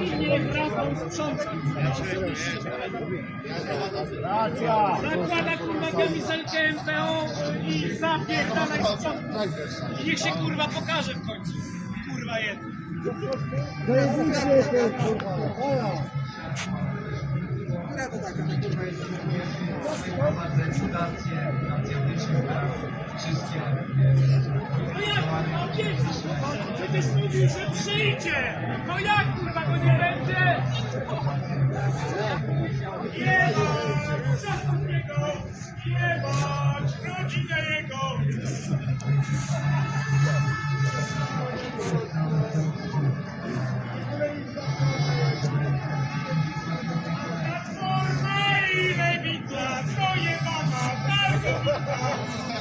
niech Rafał sprząta. Zakłada kurwa kamizelkę MPO i zapierdalaj sprząta. I niech się kurwa pokaże w końcu. Kurwa jeden. No jak kurwa Przecież mówił, że przyjdzie. No jak kurwa go nie będzie? Trzaskowskiego, nie bądź rodzinę jego. Platforma i lewica, twoje mama, targowica.